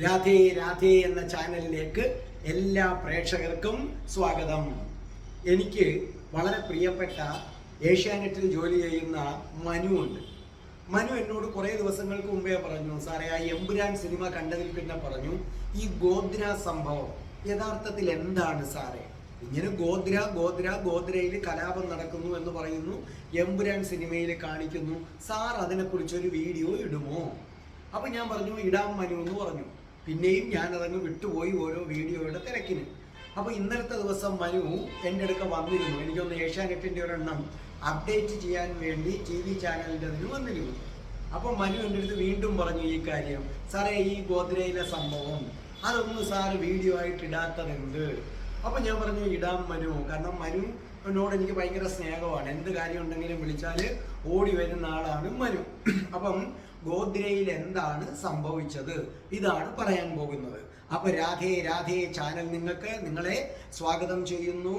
രാധേ രാധേ എന്ന ചാനലിലേക്ക് എല്ലാ പ്രേക്ഷകർക്കും സ്വാഗതം. എനിക്ക് വളരെ പ്രിയപ്പെട്ട ഏഷ്യാനെറ്റിൽ ജോലി ചെയ്യുന്ന മനു ഉണ്ട്. മനു എന്നോട് കുറേ ദിവസങ്ങൾക്ക് മുമ്പേ പറഞ്ഞു സാറേ ആ എമ്പുരാൻ സിനിമ കണ്ടതിൽ പിന്നെ പറഞ്ഞു ഈ ഗോദ്ര സംഭവം യഥാർത്ഥത്തിൽ എന്താണ് സാറേ? ഇങ്ങനെ ഗോദ്ര ഗോദ്ര ഗോദ്രയിൽ കലാപം നടക്കുന്നു എന്ന് പറയുന്നു എമ്പുരാൻ സിനിമയിൽ കാണിക്കുന്നു. സാർ അതിനെക്കുറിച്ചൊരു വീഡിയോ ഇടുമോ? അപ്പൊ ഞാൻ പറഞ്ഞു ഇടാം മനു എന്ന് പറഞ്ഞു. പിന്നെയും ഞാൻ അതങ്ങ് വിട്ടുപോയി ഓരോ വീഡിയോയുടെ തിരക്കിന്. അപ്പോൾ ഇന്നലത്തെ ദിവസം മനു എന്റെ അടുക്ക വന്നിരുന്നു. എനിക്കൊന്ന് ഏഷ്യാനെറ്റിന്റെ ഒരെണ്ണം അപ്ഡേറ്റ് ചെയ്യാൻ വേണ്ടി ടി വി ചാനലിന്റെ അതിന് വന്നിരുന്നു. അപ്പൊ മനു എന്റെ അടുത്ത് വീണ്ടും പറഞ്ഞു ഈ കാര്യം. സാറേ ഈ ഗോദ്രയിലെ സംഭവം അതൊന്ന് സാറ് വീഡിയോ ആയിട്ട് ഇടാത്തതെന്ത്? അപ്പോൾ ഞാൻ പറഞ്ഞു ഇടാം മനു. കാരണം മനു എന്നോട് എനിക്ക് ഭയങ്കര സ്നേഹമാണ്. എന്ത് കാര്യം ഉണ്ടെങ്കിലും വിളിച്ചാൽ ഓടി വരുന്ന ആളാണ് മനു. അപ്പം ഗോദ്രയിൽ എന്താണ് സംഭവിച്ചത്? ഇതാണ് പറയാൻ പോകുന്നത്. അപ്പൊ രാധേ രാധേ ചാനൽ നിങ്ങൾക്ക് നിങ്ങളെ സ്വാഗതം ചെയ്യുന്നു.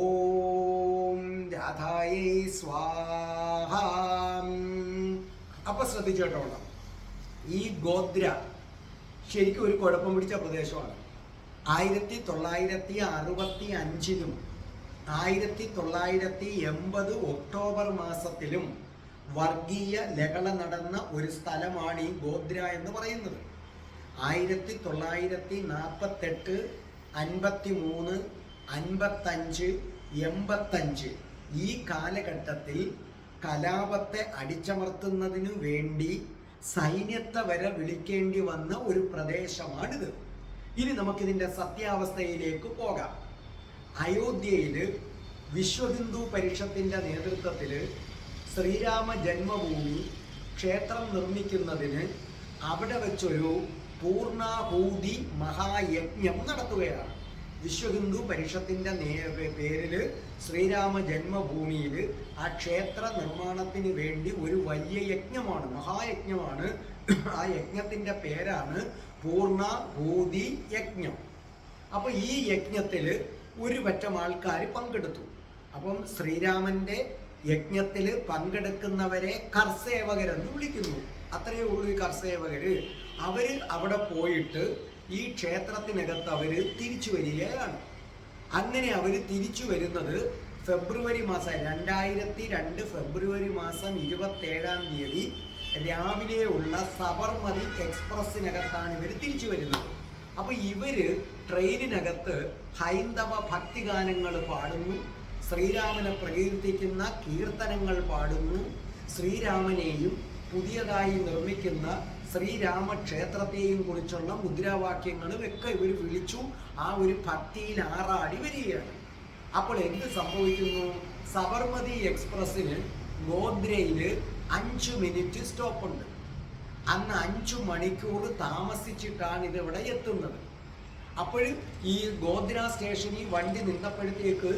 ഓം രാധായേ സ്വാഹ. അപ്പൊ ശ്രദ്ധിച്ചോട്ടോണം ഈ ഗോദ്ര ശരിക്കും ഒരു കുഴപ്പം പിടിച്ച പ്രദേശമാണ്. ആയിരത്തി തൊള്ളായിരത്തി അറുപത്തി അഞ്ചിലും ആയിരത്തി തൊള്ളായിരത്തി എൺപത് ഒക്ടോബർ മാസത്തിലും വർഗീയ ലഹള നടന്ന ഒരു സ്ഥലമാണ് ഈ ഗോദ്ര എന്ന് പറയുന്നത്. ആയിരത്തി തൊള്ളായിരത്തി നാൽപ്പത്തെട്ട് അൻപത്തി മൂന്ന് അൻപത്തഞ്ച് എൺപത്തഞ്ച് ഈ കാലഘട്ടത്തിൽ കലാപത്തെ അടിച്ചമർത്തുന്നതിനു വേണ്ടി സൈന്യത്തെ വരെ വിളിക്കേണ്ടി വന്ന ഒരു പ്രദേശമാണിത്. ഇനി നമുക്കിതിന്റെ സത്യാവസ്ഥയിലേക്ക് പോകാം. അയോധ്യയിൽ വിശ്വഹിന്ദു പരിഷത്തിന്റെ നേതൃത്വത്തിൽ ശ്രീരാമ ജന്മഭൂമി ക്ഷേത്രം നിർമ്മിക്കുന്നതിന് അവിടെ വെച്ചൊരു പൂർണാഹൂതി മഹായജ്ഞം നടത്തുകയാണ്. വിശ്വഹിന്ദു ഹിന്ദു പരിഷത്തിന്റെ പേരിൽ ശ്രീരാമ ജന്മഭൂമിയിൽ ആ ക്ഷേത്ര നിർമ്മാണത്തിന് വേണ്ടി ഒരു വലിയ യജ്ഞമാണ് മഹായജ്ഞമാണ്. ആ യജ്ഞത്തിന്റെ പേരാണ് പൂർണഭൂതി യജ്ഞം. അപ്പോൾ ഈ യജ്ഞത്തിൽ ഒരു പറ്റം ആൾക്കാർ പങ്കെടുത്തു. അപ്പം ശ്രീരാമന്റെ യജ്ഞത്തിൽ പങ്കെടുക്കുന്നവരെ കർസേവകരെന്ന് വിളിക്കുന്നു. അത്രയേ ഉള്ളൂ ഈ കർസേവകർ. അവർ അവിടെ പോയിട്ട് ഈ ക്ഷേത്രത്തിനകത്ത് അവർ തിരിച്ചു വരികയാണ്. അങ്ങനെ അവർ തിരിച്ചു വരുന്നത് ഫെബ്രുവരി മാസം രണ്ടായിരത്തി രണ്ട് ഫെബ്രുവരി മാസം ഇരുപത്തേഴാം തീയതി രാവിലെയുള്ള സബർമതി എക്സ്പ്രസ്സിനകത്താണ് ഇവർ തിരിച്ചു വരുന്നത്. അപ്പോൾ ഇവർ ട്രെയിനിനകത്ത് ഹൈന്ദവ ഭക്തിഗാനങ്ങൾ പാടുന്നു. ശ്രീരാമനെ പ്രകീർത്തിക്കുന്ന കീർത്തനങ്ങൾ പാടുന്നു. ശ്രീരാമനെയും പുതിയതായി നിർമ്മിക്കുന്ന ശ്രീരാമക്ഷേത്രത്തെയും കുറിച്ചുള്ള മുദ്രാവാക്യങ്ങളും ഒക്കെ ഇവർ വിളിച്ചു. ആ ഒരു ഭക്തിയിൽ ആറാടി വരികയാണ്. അപ്പോൾ എന്ത് സംഭവിക്കുന്നു? സബർമതി എക്സ്പ്രസ്സിന് ഗോദ്രയിൽ അഞ്ചു മിനിറ്റ് സ്റ്റോപ്പ് ഉണ്ട് അന്ന് അഞ്ചു മണിക്കൂർ താമസിച്ചിട്ടാണ് ഇതിവിടെ എത്തുന്നത്. അപ്പോൾ ഈ ഗോദ്ര സ്റ്റേഷനിൽ വണ്ടി നിന്നപ്പോഴത്തേക്ക്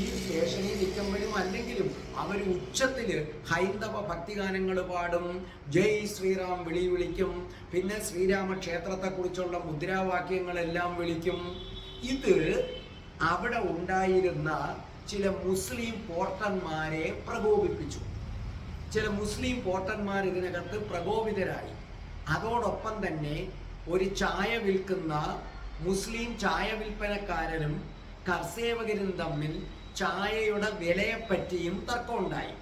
ഈ സ്റ്റേഷനിൽ നിൽക്കുമ്പോഴും അല്ലെങ്കിലും അവർ ഉച്ചത്തിൽ ഹൈന്ദവ ഭക്തിഗാനങ്ങൾ പാടും. ജയ് ശ്രീറാം വിളി വിളിക്കും. പിന്നെ ശ്രീരാമ ക്ഷേത്രത്തെക്കുറിച്ചുള്ള മുദ്രാവാക്യങ്ങളെല്ലാം വിളിക്കും. ഇത് അവിടെ ഉണ്ടായിരുന്ന ചില മുസ്ലിം പോർട്ടന്മാരെ പ്രകോപിപ്പിച്ചു. ചില മുസ്ലിം പോർട്ടന്മാർ ഇതിനകത്ത് പ്രകോപിതരായി. അതോടൊപ്പം തന്നെ ഒരു ചായ വിൽക്കുന്ന മുസ്ലിം ചായ വിൽപ്പനക്കാരനും കർസേവകരും തമ്മിൽ ചായയുടെ വിലയെപ്പറ്റിയും തർക്കമുണ്ടായി.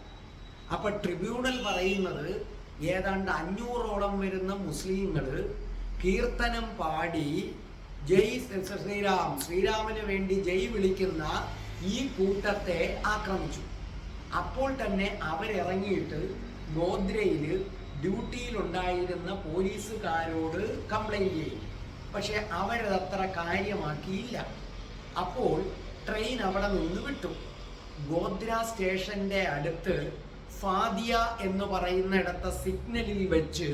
അപ്പൊ ട്രിബ്യൂണൽ പറയുന്നത് ഏതാണ്ട് അഞ്ഞൂറോളം വരുന്ന മുസ്ലിങ്ങൾ കീർത്തനം പാടി ജയ് ശ്രീരാം ശ്രീരാമന് വേണ്ടി ജയ് വിളിക്കുന്ന ഈ കൂട്ടത്തെ ആക്രമിച്ചു. അപ്പോൾ തന്നെ അവരിറങ്ങിയിട്ട് ഗോദ്രയിൽ ഡ്യൂട്ടിയിലുണ്ടായിരുന്ന പോലീസുകാരോട് കംപ്ലൈന്റ് ചെയ്യും പക്ഷെ അവരതത്ര കാര്യമാക്കിയില്ല. അപ്പോൾ ട്രെയിൻ അവിടെ നിന്ന് വിട്ടു. ഗോദ്ര സ്റ്റേഷന്റെ അടുത്ത് ഫാദിയ എന്ന് പറയുന്നിടത്തെ സിഗ്നലിൽ വെച്ച്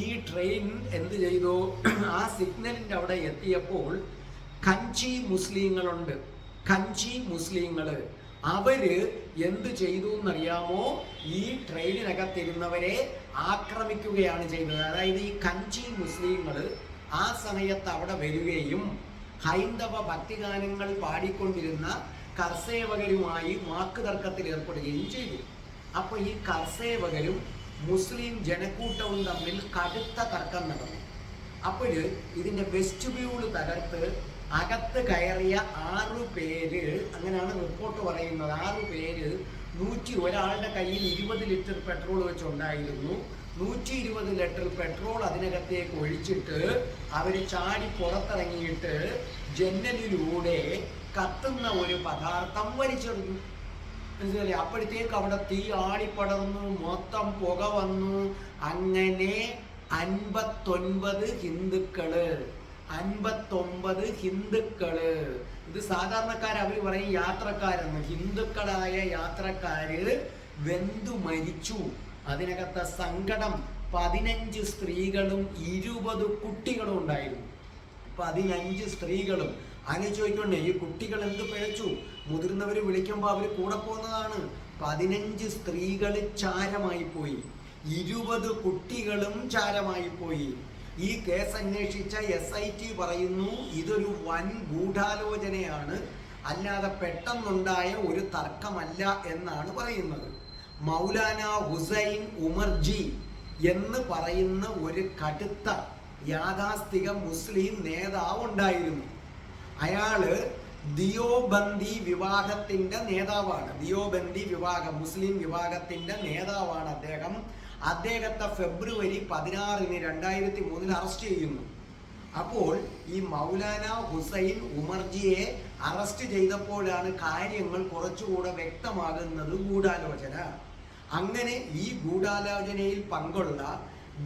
ഈ ട്രെയിൻ എന്ത് ചെയ്തു? ആ സിഗ്നലിന്റെ അവിടെ എത്തിയപ്പോൾ കഞ്ചി മുസ്ലിങ്ങളുണ്ട്. കഞ്ചി മുസ്ലിങ്ങൾ അവർ എന്ത് ചെയ്തു എന്നറിയാമോ? ഈ ട്രെയിനിനകത്തിരുന്നവരെ ആക്രമിക്കുകയാണ് ചെയ്തത്. അതായത് ഈ കഞ്ചി മുസ്ലിങ്ങൾ ആ സമയത്ത് അവിടെ വരികയും ഹൈന്ദവ ഭക്തിഗാനങ്ങൾ പാടിക്കൊണ്ടിരുന്ന കർസേവകരുമായി വാക്ക് തർക്കത്തിൽ ഏർപ്പെടുകയും ചെയ്തു. അപ്പോൾ ഈ കർസേവകരും മുസ്ലിം ജനക്കൂട്ടവും തമ്മിൽ കടുത്ത തർക്കം നടന്നു. അപ്പോൾ ഇതിന്റെ വെസ്റ്റിബ്യൂൾ തകർത്ത് അകത്ത് കയറിയ ആറു പേര് അങ്ങനെയാണ് റിപ്പോർട്ട് പറയുന്നത് ആറു പേര് നൂറ്റി ഒരാളുടെ കയ്യിൽ ഇരുപത് ലിറ്റർ പെട്രോൾ വെച്ചുണ്ടായിരുന്നു. നൂറ്റി ഇരുപത് ലിറ്റർ പെട്രോൾ അതിനകത്തേക്ക് ഒഴിച്ചിട്ട് അവർ ചാടി പുറത്തിറങ്ങിയിട്ട് ജനലിലൂടെ കത്തുന്ന ഒരു പദാർത്ഥം വലിച്ചെറിഞ്ഞു. മനസ്സിലായി അപ്പോഴത്തേക്ക് അവിടെ തീ ആളിപ്പടർന്നു മൊത്തം പുക വന്നു. അങ്ങനെ അൻപത്തൊൻപത് ഹിന്ദുക്കൾ അൻപത്തൊമ്പത് ഹിന്ദുക്കൾ. ഇത് സാധാരണക്കാർ അവർ പറയും യാത്രക്കാരെന്ന്. ഹിന്ദുക്കളായ യാത്രക്കാര് വെന്തു മരിച്ചു. അതിനകത്തെ സങ്കടം പതിനഞ്ച് സ്ത്രീകളും ഇരുപത് കുട്ടികളും ഉണ്ടായിരുന്നു. പതിനഞ്ച് സ്ത്രീകളും. അങ്ങനെ ചോദിക്കണ്ടേ ഈ കുട്ടികൾ എന്ത് പിഴച്ചു? മുതിർന്നവർ വിളിക്കുമ്പോൾ അവർ കൂടെ പോകുന്നതാണ്. പതിനഞ്ച് സ്ത്രീകൾ ചാരമായി പോയി. ഇരുപത് കുട്ടികളും ചാരമായി പോയി. ഈ കേസ് അന്വേഷിച്ച എസ് ഐ ടി പറയുന്നു ഇതൊരു വൻ ഗൂഢാലോചനയാണ്. അല്ലാതെ പെട്ടെന്നുണ്ടായ ഒരു തർക്കമല്ല എന്നാണ് പറയുന്നത്. മൗലാന ഹുസൈൻ ഉമർജി എന്ന് പറയുന്ന ഒരു കടുത്ത യാഥാസ്ഥിക മുസ്ലിം നേതാവ് ഉണ്ടായിരുന്നു. അയാൾ ദിയോബന്ദി വിവാഹത്തിന്റെ നേതാവാണ്. ദിയോബന്ദി വിവാഹം മുസ്ലിം വിഭാഗത്തിന്റെ നേതാവാണ് അദ്ദേഹം. അദ്ദേഹത്തെ ഫെബ്രുവരി പതിനാറിന് രണ്ടായിരത്തി മൂന്നിൽ അറസ്റ്റ് ചെയ്യുന്നു. അപ്പോൾ ഈ മൗലാന ഹുസൈൻ ഉമർജിയെ അറസ്റ്റ് ചെയ്തപ്പോഴാണ് കാര്യങ്ങൾ കുറച്ചുകൂടെ വ്യക്തമാകുന്നത് ഗൂഢാലോചന. അങ്ങനെ ഈ ഗൂഢാലോചനയിൽ പങ്കുള്ള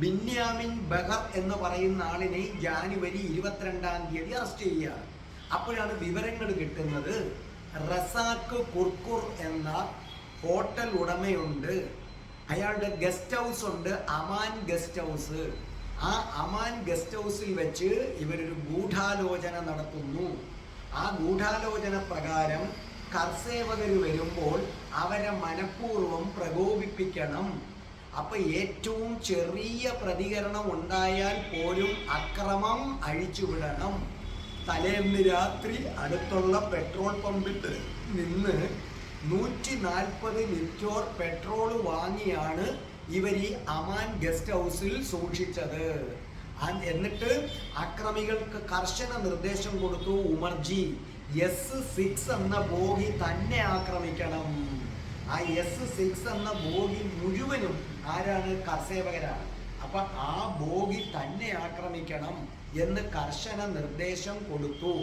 ബിന്യാമിൻ ബഹർ എന്ന് പറയുന്ന ആളിനെ ജാനുവരി ഇരുപത്തിരണ്ടാം തീയതി അറസ്റ്റ് ചെയ്യുകയാണ് അപ്പോഴാണ് വിവരങ്ങൾ കിട്ടുന്നത്. റസാക്ക് കുർക്കുർ എന്ന ഹോട്ടൽ ഉടമയുണ്ട്. അയാളുടെ ഗസ്റ്റ് ഹൗസ് ഉണ്ട് അമാൻ ഗസ്റ്റ് ഹൗസ്. ആ അമാൻ ഗസ്റ്റ് ഹൗസിൽ വെച്ച് ഇവരൊരു ഗൂഢാലോചന നടത്തുന്നു. ആ ഗൂഢാലോചന പ്രകാരം കർസേവകർ വരുമ്പോൾ അവരെ മനഃപൂർവം പ്രകോപിപ്പിക്കണം. അപ്പൊ ഏറ്റവും ചെറിയ പ്രതികരണം ഉണ്ടായാൽ പോലും അക്രമം അഴിച്ചുവിടണം. തലേന്ന് രാത്രി അടുത്തുള്ള പെട്രോൾ പമ്പിൽ നിന്ന് നൂറ്റി നാൽപ്പത് ലിറ്റോർ പെട്രോൾ വാങ്ങിയാണ് ഇവർ ഈ അമാൻ ഗസ്റ്റ് ഹൗസിൽ സൂക്ഷിച്ചത്. എന്നിട്ട് അക്രമികൾക്ക് കർശന നിർദ്ദേശം കൊടുത്തു ഉമർജി. എസ് സിക്സ് എന്ന ബോഗി തന്നെ ആക്രമിക്കണം. ആ എസ് സിക്സ് എന്ന ബോഗി മുഴുവനും ആരാണ്? കർസേവകരാണ് അപ്പൊ ആ ബോഗി തന്നെ ആക്രമിക്കണം എന്ന് കർശന നിർദ്ദേശം കൊടുത്തു.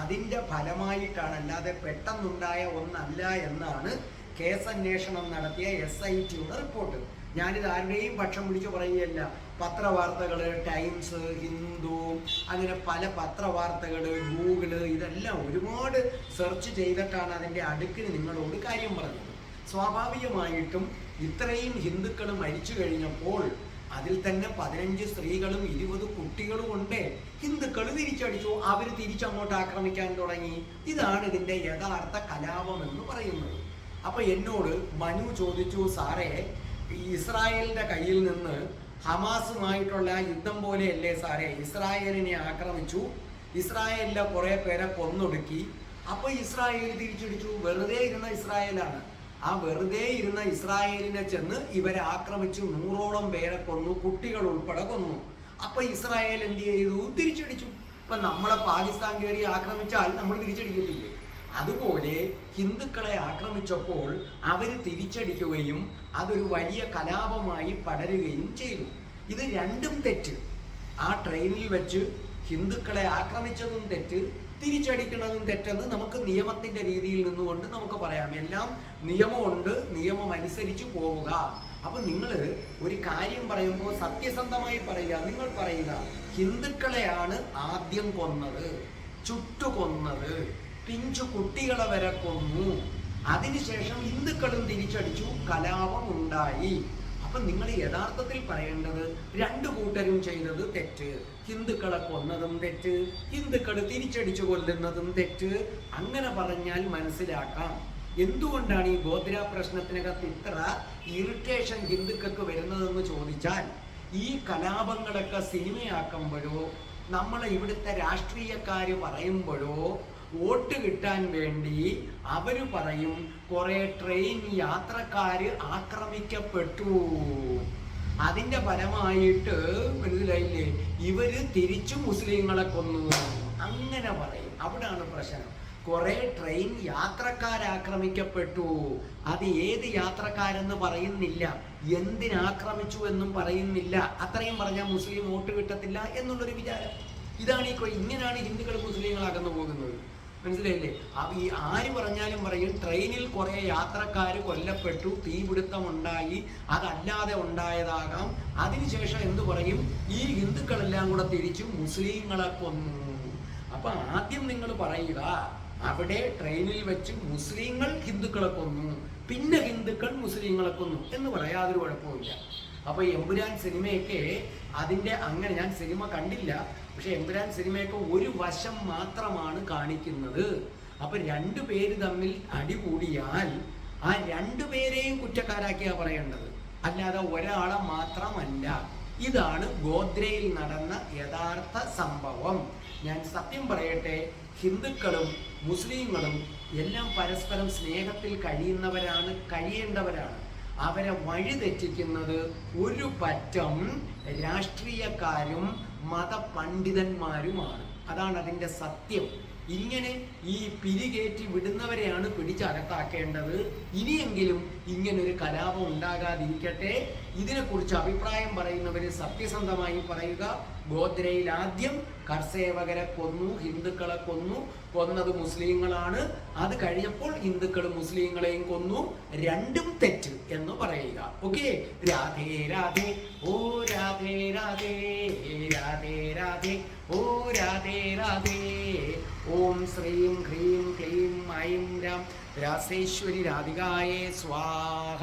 അതിന്റെ ഫലമായിട്ടാണ് അല്ലാതെ പെട്ടെന്നുണ്ടായ ഒന്നല്ല എന്നാണ് കേസന്വേഷണം നടത്തിയ എസ് ഐ ടിയുടെ റിപ്പോർട്ട്. ഞാനിത് ആരുടെയും പക്ഷം പിടിച്ച് പറയുകയല്ല. പത്രവാർത്തകൾ ടൈംസ് ഹിന്ദു അങ്ങനെ പല പത്രവാർത്തകൾ ഗൂഗിൾ ഇതെല്ലാം ഒരുപാട് സെർച്ച് ചെയ്തിട്ടാണ് അതിന്റെ അടുക്കിന് നിങ്ങളോട് കാര്യം പറഞ്ഞത്. സ്വാഭാവികമായിട്ടും ഇത്രയും ഹിന്ദുക്കൾ മരിച്ചു കഴിഞ്ഞപ്പോൾ അതിൽ തന്നെ പതിനഞ്ച് സ്ത്രീകളും ഇരുപത് കുട്ടികളും ഉണ്ട്. ഹിന്ദുക്കൾ തിരിച്ചടിച്ചു. അവർ തിരിച്ചങ്ങോട്ട് ആക്രമിക്കാൻ തുടങ്ങി. ഇതാണ് ഇതിന്റെ യഥാർത്ഥ കലാപം എന്ന് പറയുന്നത്. അപ്പൊ എന്നോട് മനു ചോദിച്ചു സാറേ ഇസ്രായേലിന്റെ കയ്യിൽ നിന്ന് ഹമാസുമായിട്ടുള്ള യുദ്ധം പോലെയല്ലേ സാറേ? ഇസ്രായേലിനെ ആക്രമിച്ചു. ഇസ്രായേലിലെ കുറെ പേരെ കൊന്നൊടുക്കി. അപ്പൊ ഇസ്രായേൽ തിരിച്ചടിച്ചു. വെറുതെ ഇരുന്ന ഇസ്രായേലാണ്. ആ വെറുതെ ഇരുന്ന ഇസ്രായേലിനെ ചെന്ന് ഇവരെ ആക്രമിച്ചു. നൂറോളം പേരെ കൊന്നു. കുട്ടികൾ ഉൾപ്പെടെ കൊന്നു. അപ്പൊ ഇസ്രായേൽ എന്ത് ചെയ്തു? തിരിച്ചടിച്ചു. ഇപ്പൊ നമ്മളെ പാകിസ്ഥാൻ കയറി ആക്രമിച്ചാൽ നമ്മൾ തിരിച്ചടിക്കത്തില്ലേ? അതുപോലെ ഹിന്ദുക്കളെ ആക്രമിച്ചപ്പോൾ അവർ തിരിച്ചടിക്കുകയും അതൊരു വലിയ കലാപമായി പടരുകയും ചെയ്തു. ഇത് രണ്ടും തെറ്റ്. ആ ട്രെയിനിൽ വെച്ച് ഹിന്ദുക്കളെ ആക്രമിച്ചതും തെറ്റ് തിരിച്ചടിക്കുന്നതും തെറ്റെന്ന് നമുക്ക് നിയമത്തിന്റെ രീതിയിൽ നിന്നുകൊണ്ട് നമുക്ക് പറയാം. എല്ലാം നിയമമുണ്ട് നിയമം അനുസരിച്ച് പോവുക. അപ്പൊ നിങ്ങൾ ഒരു കാര്യം പറയുമ്പോൾ സത്യസന്ധമായി പറയുക. നിങ്ങൾ പറയുക ഹിന്ദുക്കളെയാണ് ആദ്യം കൊന്നത് ചുട്ടു കൊന്നത് പിഞ്ചു കുട്ടികളെ വരെ കൊന്നു. അതിനുശേഷം ഹിന്ദുക്കളും തിരിച്ചടിച്ചു. കലാപം ഉണ്ടായി. അപ്പൊ നിങ്ങൾ യഥാർത്ഥത്തിൽ പറയേണ്ടത് രണ്ടു കൂട്ടരും ചെയ്തത് തെറ്റ്. ഹിന്ദുക്കളെ കൊന്നതും തെറ്റ്. ഹിന്ദുക്കൾ തിരിച്ചടിച്ചു കൊല്ലുന്നതും തെറ്റ്. അങ്ങനെ പറഞ്ഞാൽ മനസ്സിലാക്കാം. എന്തുകൊണ്ടാണ് ഈ ഗോത്ര പ്രശ്നത്തിനകത്ത് ഇത്ര ഇറിറ്റേഷൻ ഹിന്ദുക്കൾക്ക് വരുന്നതെന്ന് ചോദിച്ചാൽ ഈ കലാപങ്ങളൊക്കെ സിനിമയാക്കുമ്പോഴോ നമ്മളെ ഇവിടുത്തെ രാഷ്ട്രീയക്കാര് പറയുമ്പോഴോ വോട്ട് കിട്ടാൻ വേണ്ടി അവർ പറയും കുറെ ട്രെയിൻ യാത്രക്കാര് ആക്രമിക്കപ്പെട്ടു. അതിന്റെ ഫലമായിട്ട് മനസ്സിലായില്ലേ? ഇവർ തിരിച്ചു മുസ്ലിങ്ങളെ കൊന്നു. അങ്ങനെ പറയും. അവിടാണ് പ്രശ്നം. കുറെ ട്രെയിൻ യാത്രക്കാരാക്രമിക്കപ്പെട്ടു അത് ഏത് യാത്രക്കാരെന്ന് പറയുന്നില്ല. എന്തിനാക്രമിച്ചു എന്നും പറയുന്നില്ല. അത്രയും പറഞ്ഞാൽ മുസ്ലിം വോട്ട് കിട്ടത്തില്ല എന്നുള്ളൊരു വിചാരം. ഇതാണ് ഈ ഇങ്ങനെയാണ് ഹിന്ദുക്കൾ മുസ്ലിങ്ങൾ അകന്നു പോകുന്നത്. മനസ്സിലായില്ലേ? ഈ ആര് പറഞ്ഞാലും പറയും ട്രെയിനിൽ കുറെ യാത്രക്കാർ കൊല്ലപ്പെട്ടു തീപിടുത്തം ഉണ്ടായി അതല്ലാതെ ഉണ്ടായതാകാം. അതിനുശേഷം എന്തു പറയും? ഈ ഹിന്ദുക്കളെല്ലാം കൂടെ തിരിച്ചു മുസ്ലിങ്ങളെ കൊന്നു. അപ്പൊ ആദ്യം നിങ്ങൾ പറയുക അവിടെ ട്രെയിനിൽ വെച്ച് മുസ്ലിങ്ങൾ ഹിന്ദുക്കളെ കൊന്നു പിന്നെ ഹിന്ദുക്കൾ മുസ്ലിങ്ങളെ കൊന്നു എന്ന് പറയാതൊരു കുഴപ്പമില്ല അപ്പൊ എമ്പുരാൻ സിനിമയൊക്കെ അതിന്റെ അങ്ങനെ ഞാൻ സിനിമ കണ്ടില്ല പക്ഷെ എമ്പുരാൻ സിനിമയൊക്കെ ഒരു വശം മാത്രമാണ് കാണിക്കുന്നത്. അപ്പൊ രണ്ടു പേര് തമ്മിൽ അടി കൂടിയാൽ ആ രണ്ടു പേരെയും കുറ്റക്കാരാക്കിയാ പറയേണ്ടത്. അല്ലാതെ ഒരാളെ മാത്രമല്ല. ഇതാണ് ഗോദ്രയിൽ നടന്ന യഥാർത്ഥ സംഭവം. ഞാൻ സത്യം പറയട്ടെ ഹിന്ദുക്കളും മുസ്ലിങ്ങളും എല്ലാം പരസ്പരം സ്നേഹത്തിൽ കഴിയുന്നവരാണ് കഴിയേണ്ടവരാണ്. അവരെ വഴി തെറ്റിക്കുന്നത് ഒരു പറ്റം രാഷ്ട്രീയക്കാരും മതപണ്ഡിതന്മാരുമാണ്. അതാണ് അതിന്റെ സത്യം. ഇങ്ങനെ ഈ പിരികേറ്റി വിടുന്നവരെയാണ് പിടിച്ചകത്താക്കേണ്ടത്. ഇനിയെങ്കിലും ഇങ്ങനൊരു കലാപം ഉണ്ടാകാതിരിക്കട്ടെ. ഇതിനെക്കുറിച്ച് അഭിപ്രായം പറയുന്നവർ സത്യസന്ധമായി പറയുക. ഗോദ്രയിൽ ആദ്യം കർസേവകരെ കൊന്നു ഹിന്ദുക്കളെ കൊന്നു കൊന്നത് മുസ്ലിങ്ങളാണ്. അത് കഴിഞ്ഞപ്പോൾ ഹിന്ദുക്കൾ മുസ്ലിങ്ങളെയും കൊന്നു. രണ്ടും തെറ്റ് എന്ന് പറയുക. ഓക്കെ? രാധേ രാധേ ഓ രാധേ രാധേ രാധേ രാധേ ഓ രാധേ രാധേ ഓം ശ്രീം ഹ്രീം ക്ലീം ഐം രാം. രാസേശ്വരി രാധികായേ സ്വാഹ.